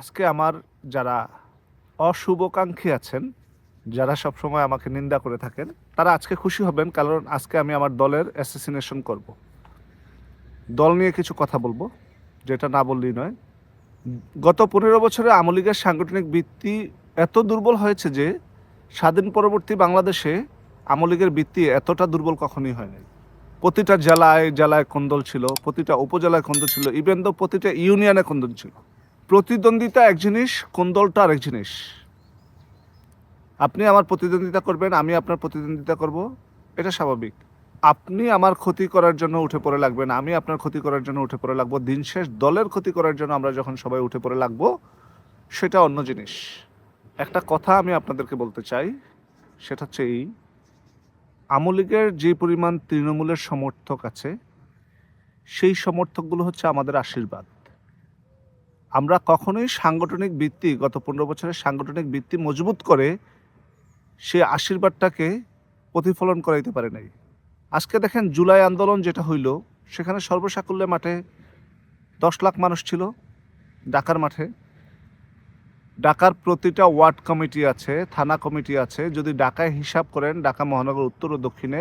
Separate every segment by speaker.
Speaker 1: আজকে আমার যারা অশুভকাঙ্ক্ষী আছেন, যারা সবসময় আমাকে নিন্দা করে থাকেন, তারা আজকে খুশি হবেন কারণ আজকে আমি আমার দলের অ্যাসেসিনেশন করব। দল নিয়ে কিছু কথা বলব, যেটা না বললেই নয়। গত পনেরো বছরে আওয়ামী লীগের সাংগঠনিক ভিত্তি এত দুর্বল হয়েছে যে, স্বাধীন পরবর্তী বাংলাদেশে আওয়ামী লীগের ভিত্তি এতটা দুর্বল কখনোই হয়নি। প্রতিটা জেলায় জেলায় কোন্দল ছিল, প্রতিটা উপজেলায় কোন্দল ছিল ইভেন তো প্রতিটা ইউনিয়নে কোন্দল ছিল। প্রতিদ্বন্দ্বিতা এক জিনিস, কোন দলটা আরেক জিনিস? আপনি আমার প্রতিদ্বন্দ্বিতা করবেন, আমি আপনার প্রতিদ্বন্দ্বিতা করব, এটা স্বাভাবিক। আপনি আমার ক্ষতি করার জন্য উঠে পড়ে লাগবেন, আমি আপনার ক্ষতি করার জন্য উঠে পড়ে লাগবো। দিন শেষ দলের ক্ষতি করার জন্য আমরা যখন সবাই উঠে পড়ে লাগবো, সেটা অন্য জিনিস। একটা কথা আমি আপনাদেরকে বলতে চাই, সেটা হচ্ছে এই আমলিগের যে পরিমাণ তৃণমূলের সমর্থক আছে, সেই সমর্থকগুলো হচ্ছে আমাদের আশীর্বাদ। আমরা কখনোই সাংগঠনিক ভিত্তি গত পনেরো বছরের সাংগঠনিক ভিত্তি মজবুত করে সে আশীর্বাদটাকে প্রতিফলন করাইতে পারে নাই। আজকে দেখেন জুলাই আন্দোলন যেটা হইল, সেখানে সর্বসাকুল্যে মাঠে দশ লাখ মানুষ ছিল ঢাকার মাঠে। ঢাকার প্রতিটা ওয়ার্ড কমিটি আছে, থানা কমিটি আছে, যদি ঢাকায় হিসাব করেন, ঢাকা মহানগর উত্তর ও দক্ষিণে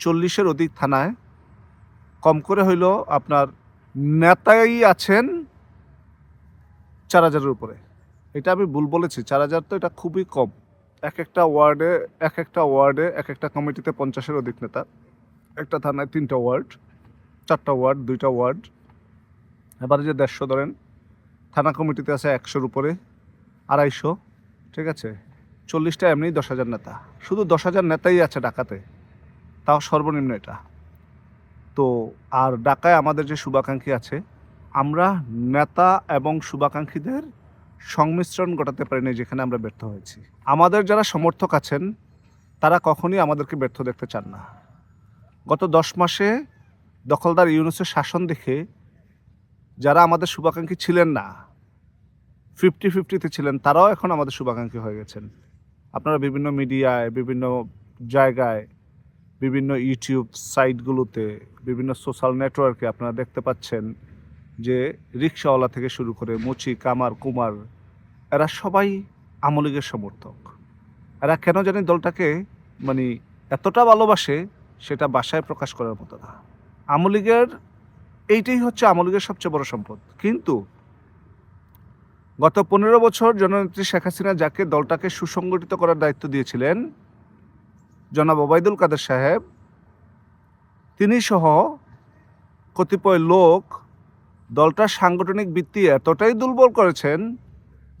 Speaker 1: চল্লিশের অধিক থানায়। কম করে হইল আপনার নেতাই আছেন চার হাজারের উপরে। এটা আমি ভুল বলেছি, চার হাজার তো এটা খুবই কম। এক একটা ওয়ার্ডে এক একটা ওয়ার্ডে এক একটা কমিটিতে পঞ্চাশের অধিক নেতা। একটা থানায় তিনটা ওয়ার্ড, চারটা ওয়ার্ড, দুইটা ওয়ার্ড। এবারে যে দেড়শো ধরেন, থানা কমিটিতে আছে একশোর উপরে, আড়াইশো, ঠিক আছে? চল্লিশটা এমনি দশ হাজার নেতা। শুধু দশ হাজার নেতাই আছে ঢাকাতে, তাও সর্বনিম্ন এটা। তো, আর ঢাকায় আমাদের যে শুভাকাঙ্ক্ষী আছে আমরা নেতা এবং শুভাকাঙ্ক্ষীদের সংমিশ্রণ ঘটাতে পারিনি যেখানে আমরা ব্যর্থ হয়েছি। আমাদের যারা সমর্থক আছেন, তারা কখনই আমাদেরকে ব্যর্থ দেখতে চান না। গত দশ মাসে দখলদার ইউনুসের শাসন দেখে যারা আমাদের শুভাকাঙ্ক্ষী ছিলেন না, ফিফটি ফিফটিতে ছিলেন, তারাও এখন আমাদের শুভাকাঙ্ক্ষী হয়ে গেছেন। আপনারা বিভিন্ন মিডিয়ায়, বিভিন্ন জায়গায়, বিভিন্ন ইউটিউব সাইটগুলোতে, বিভিন্ন সোশ্যাল নেটওয়ার্কে আপনারা দেখতে পাচ্ছেন যে রিক্সাওয়ালা থেকে শুরু করে মুচি, কামার, কুমার, এরা সবাই আমলিগের সমর্থক। এরা কেন জানি দলটাকে মানে এতটা ভালোবাসে সেটা বাসায় প্রকাশ করার মতো না। আমলিগের, এইটাই হচ্ছে আমলিগের সবচেয়ে বড় সম্পদ। কিন্তু গত পনেরো বছর জননেত্রী শেখ হাসিনা যাকে দলটাকে সুসংগঠিত করার দায়িত্ব দিয়েছিলেন, জনাব ওবায়দুল কাদের সাহেব, তিনি সহ কতিপয় লোক দলটার সাংগঠনিক ভিত্তি এতটাই দুর্বল করেছেন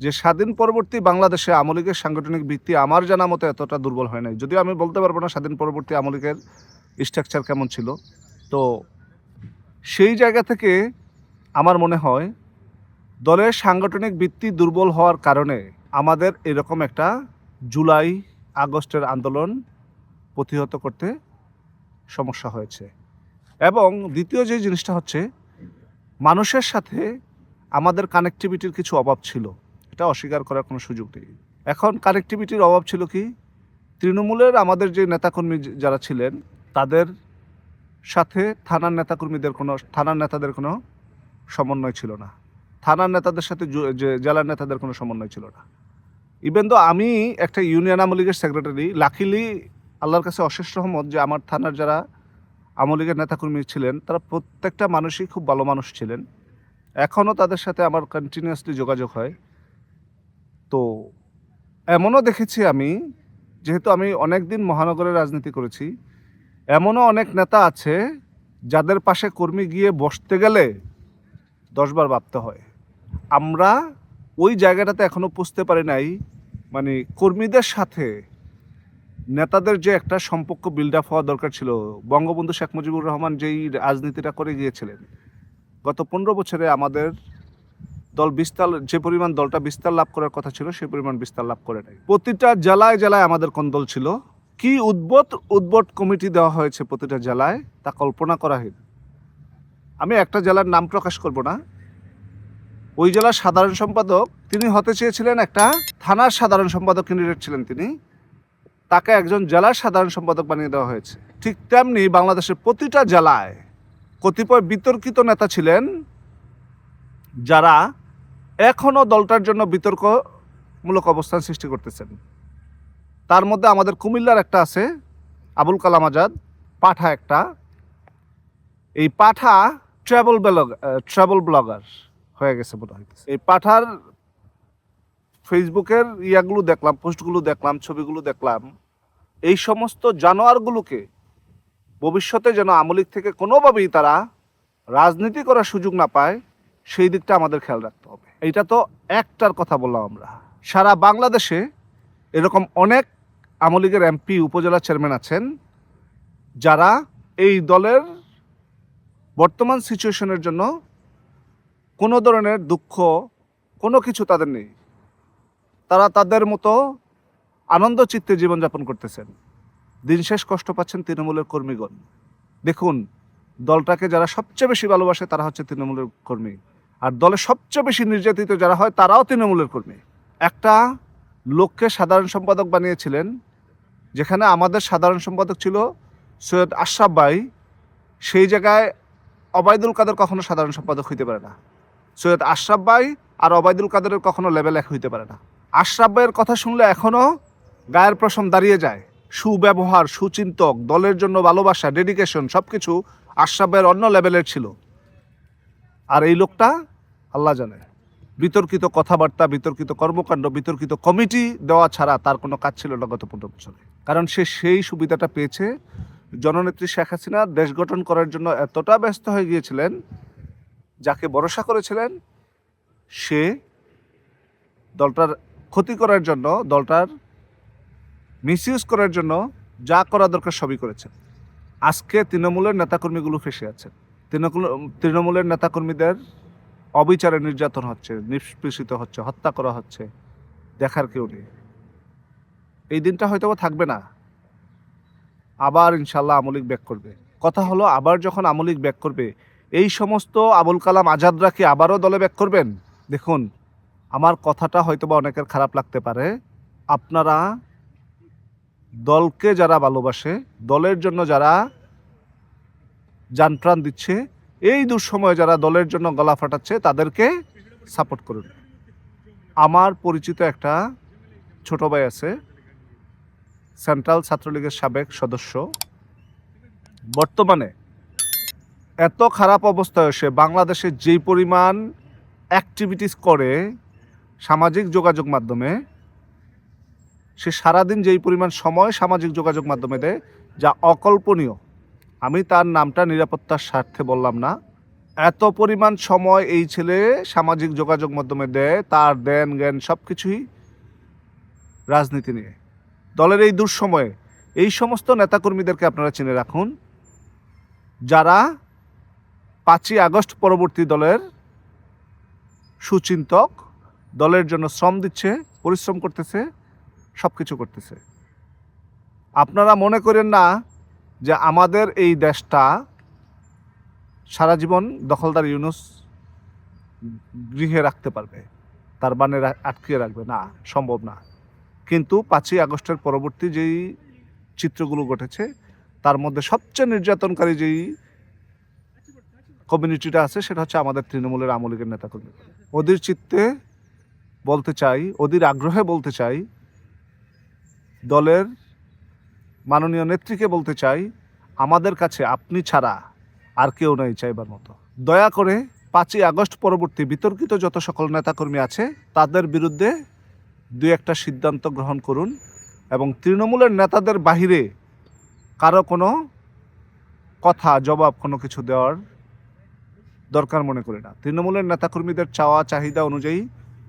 Speaker 1: যে স্বাধীন পরবর্তী বাংলাদেশে আমলিগের সাংগঠনিক ভিত্তি আমার জানা মতো এতটা দুর্বল হয় নাই। যদিও আমি বলতে পারব না স্বাধীন পরবর্তী আমলিগের স্ট্রাকচার কেমন ছিল। তো সেই জায়গা থেকে আমার মনে হয় দলের সাংগঠনিক ভিত্তি দুর্বল হওয়ার কারণে আমাদের এরকম একটা জুলাই আগস্টের আন্দোলন প্রতিহত করতে সমস্যা হয়েছে। এবং দ্বিতীয় যে জিনিসটা হচ্ছে মানুষের সাথে আমাদের কানেক্টিভিটির কিছু অভাব ছিল। এটা অস্বীকার করার কোনো সুযোগ নেই। এখন কানেক্টিভিটির অভাব ছিল কি? তৃণমূলের আমাদের যে নেতাকর্মী যারা ছিলেন, তাদের সাথে থানার নেতাকর্মীদের কোনো, থানার নেতাদের কোনো সমন্বয় ছিল না। থানার নেতাদের সাথে জেলার নেতাদের কোনো সমন্বয় ছিল না। ইভেন তো আমি একটা ইউনিয়ন আওয়ামী লীগের সেক্রেটারি লাকিলি আল্লাহর কাছে অশেষ রহমত যে আমার থানার যারা আওয়ামী লীগের নেতাকর্মী ছিলেন, তারা প্রত্যেকটা মানুষই খুব ভালো মানুষ ছিলেন। এখনও তাদের সাথে আমার কন্টিনিউয়াসলি যোগাযোগ হয়। তো এমনও দেখেছি আমি, যেহেতু আমি অনেক দিন মহানগরে রাজনীতি করেছি, এমনও অনেক নেতা আছে যাদের পাশে কর্মী গিয়ে বসতে গেলে দশবার ভাবতে হয়। আমরা ওই জায়গাটাতে এখনও পুষতে পারি নাই মানে কর্মীদের সাথে নেতাদের যে একটা সম্পর্ক বিল্ড আপ হওয়া দরকার ছিল, বঙ্গবন্ধু শেখ মুজিবুর রহমান যেই রাজনীতিটা করে গিয়েছিলেন, গত পনেরো বছরে আমাদের দল বিস্তার, যে পরিমাণ দলটা বিস্তার লাভ করার কথা ছিল, সেই পরিমাণ বিস্তার লাভ করে নাই। প্রতিটা জেলায় জেলায় আমাদের কোন দল ছিল? কি উদ্ভট উদ্ভট কমিটি দেওয়া হয়েছে প্রতিটা জেলায়, তা কল্পনা করাহীন আমি একটা জেলার নাম প্রকাশ করব না। ওই জেলার সাধারণ সম্পাদক, তিনি হতে চেয়েছিলেন একটা থানার সাধারণ সম্পাদক ক্যান্ডিডেট ছিলেন তিনি। তাকে একজন জেলার সাধারণ সম্পাদক বানিয়ে দেওয়া হয়েছে। ঠিক তেমনি বাংলাদেশের প্রতিটা জেলায় কতিপয় বিতর্কিত নেতা ছিলেন যারা এখনও দলটার জন্য বিতর্কমূলক অবস্থান সৃষ্টি করতেছেন। তার মধ্যে আমাদের কুমিল্লার একটা আছে, আবুল কালাম আজাদ। পাঠা একটা। এই পাঠা ট্রাভেল ব্লগ ট্রাভেল ব্লগার হয়ে গেছে মনে হইতেছে এই পাঠার ফেসবুকের ইয়াগুলো দেখলাম, পোস্টগুলো দেখলাম, ছবিগুলো দেখলাম, এই সমস্ত জানোয়ারগুলোকে ভবিষ্যতে যেন আমলিক থেকে কোনোভাবেই তারা রাজনীতি করার সুযোগ না পায়, সেই দিকটা আমাদের খেয়াল রাখতে হবে। এইটা তো একটার কথা বললাম আমরা। সারা বাংলাদেশে এরকম অনেক আমলিগের এমপি, উপজেলা চেয়ারম্যান আছেন, যারা এই দলের বর্তমান সিচুয়েশনের জন্য কোনো ধরনের দুঃখ, কোনো কিছু তাদের নেই। তারা তাদের মতো আনন্দ চিত্তে জীবনযাপন করতেছেন। দিন শেষ কষ্ট পাচ্ছেন তৃণমূলের কর্মীগণ। দেখুন, দলটাকে যারা সবচেয়ে বেশি ভালোবাসে তারা হচ্ছে তৃণমূলের কর্মী। আর দলে সবচেয়ে বেশি নির্যাতিত যারা হয় তারাও তৃণমূলের কর্মী। একটা লোককে সাধারণ সম্পাদক বানিয়েছিলেন, যেখানে আমাদের সাধারণ সম্পাদক ছিল সৈয়দ আশরাফ ভাই। সেই জায়গায় অবায়দুল কাদের কখনো সাধারণ সম্পাদক হইতে পারে না। সৈয়দ আশরাফ ভাই আর অবায়দুল কাদেরের কখনো লেভেল এক হইতে পারে না। আশরাফ ভাইয়ের কথা শুনলে এখনও গায়ের প্রশম দাঁড়িয়ে যায়। সুব্যবহার, সুচিন্তক, দলের জন্য ভালোবাসা ডেডিকেশন সব কিছু আশরাফ ভাইয়ের অন্য লেভেলের ছিল। আর এই লোকটা, আল্লাহ জানে, বিতর্কিত কথাবার্তা, বিতর্কিত কর্মকাণ্ড, বিতর্কিত কমিটি দেওয়া ছাড়া তার কোনো কাজ ছিল না গত পনেরো বছরে। কারণ সে সেই সুবিধাটা পেয়েছে, জননেত্রী শেখ হাসিনা দেশ গঠন করার জন্য এতটা ব্যস্ত হয়ে গিয়েছিলেন, যাকে ভরসা করেছিলেন, সে দলটার ক্ষতি করার জন্য দলটার মিসইউজ করার জন্য যা করা দরকার সবই করেছেন আজকে তৃণমূলের নেতাকর্মীগুলো ফেসে আছেন তৃণমূল তৃণমূলের নেতাকর্মীদের অবিচারে নির্যাতন হচ্ছে, নিষ্পেষিত হচ্ছে, হত্যা করা হচ্ছে। দেখার কেউ নেই। এই দিনটা হয়তো থাকবে না। আবার ইনশাল্লাহ আমলিক ব্যাক করবে। কথা হলো আবার যখন আমলিক ব্যাক করবে, এই সমস্ত আবুল কালাম আজাদরা কি আবারও দলে ব্যাক করবেন? দেখুন আমার কথাটা হয়তো বা অনেকের খারাপ লাগতে পারে। আপনারা দলকে যারা ভালোবাসে, দলের জন্য যারা যানপ্রাণ দিচ্ছে, এই দুঃসময়ে যারা দলের জন্য গলা ফাটাচ্ছে, তাদেরকে সাপোর্ট করুন। আমার পরিচিত একটা ছোট ভাই আছে সেন্ট্রাল ছাত্রলীগের সাবেক সদস্য। বর্তমানে এত খারাপ অবস্থায় সে বাংলাদেশে যেই পরিমাণ অ্যাক্টিভিটিস করে সামাজিক যোগাযোগ মাধ্যমে, সে সারাদিন যেই পরিমাণ সময় সামাজিক যোগাযোগ মাধ্যমে দেয়, যা অকল্পনীয়। আমি তার নামটা নিরাপত্তার স্বার্থে বললাম না। এত পরিমাণ সময় এই ছেলে সামাজিক যোগাযোগ মাধ্যমে দেয়, তার দেন জ্ঞান সব কিছুই রাজনীতি নিয়ে। দলের এই দুঃসময়ে, এই সমস্ত নেতাকর্মীদেরকে আপনারা চিনে রাখুন, যারা পাঁচই আগস্ট পরবর্তী দলের সুচিন্তক দলের জন্য শ্রম দিচ্ছে, পরিশ্রম করতেছে সব কিছু করতেছে। আপনারা মনে করেন না যে আমাদের এই দেশটা সারা জীবন দখলদার ইউনুস গৃহে রাখতে পারবে, তার বানে আটকিয়ে রাখবে। না, সম্ভব না। কিন্তু পাঁচই আগস্টের পরবর্তী যেই চিত্রগুলো ঘটেছে, তার মধ্যে সবচেয়ে নির্যাতনকারী যেই কমিউনিটিটা আছে, সেটা হচ্ছে আমাদের তৃণমূলের আমলিগের নেতাকর্মী ওদের চিত্তে বলতে চাই ওদের আগ্রহে বলতে চাই, দলের মাননীয় নেত্রীকে বলতে চাই, আমাদের কাছে আপনি ছাড়া আর কেউ নাই চাইবার মতো। দয়া করে পাঁচই আগস্ট পরবর্তী বিতর্কিত যত সকল নেতাকর্মী আছে, তাদের বিরুদ্ধে দুই একটা সিদ্ধান্ত গ্রহণ করুন এবং তৃণমূলের নেতাদের বাহিরে কারও কোনো কথা, জবাব, কোনো কিছু দেওয়ার দরকার মনে করি না। তৃণমূলের নেতাকর্মীদের চাওয়া, চাহিদা অনুযায়ী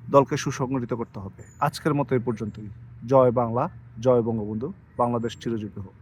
Speaker 1: দলকে সুসংগঠিত করতে হবে। আজকের মতো এ পর্যন্তই। জয় বাংলা, জয় বঙ্গবন্ধু। বাংলাদেশ চিরজীবী হোক।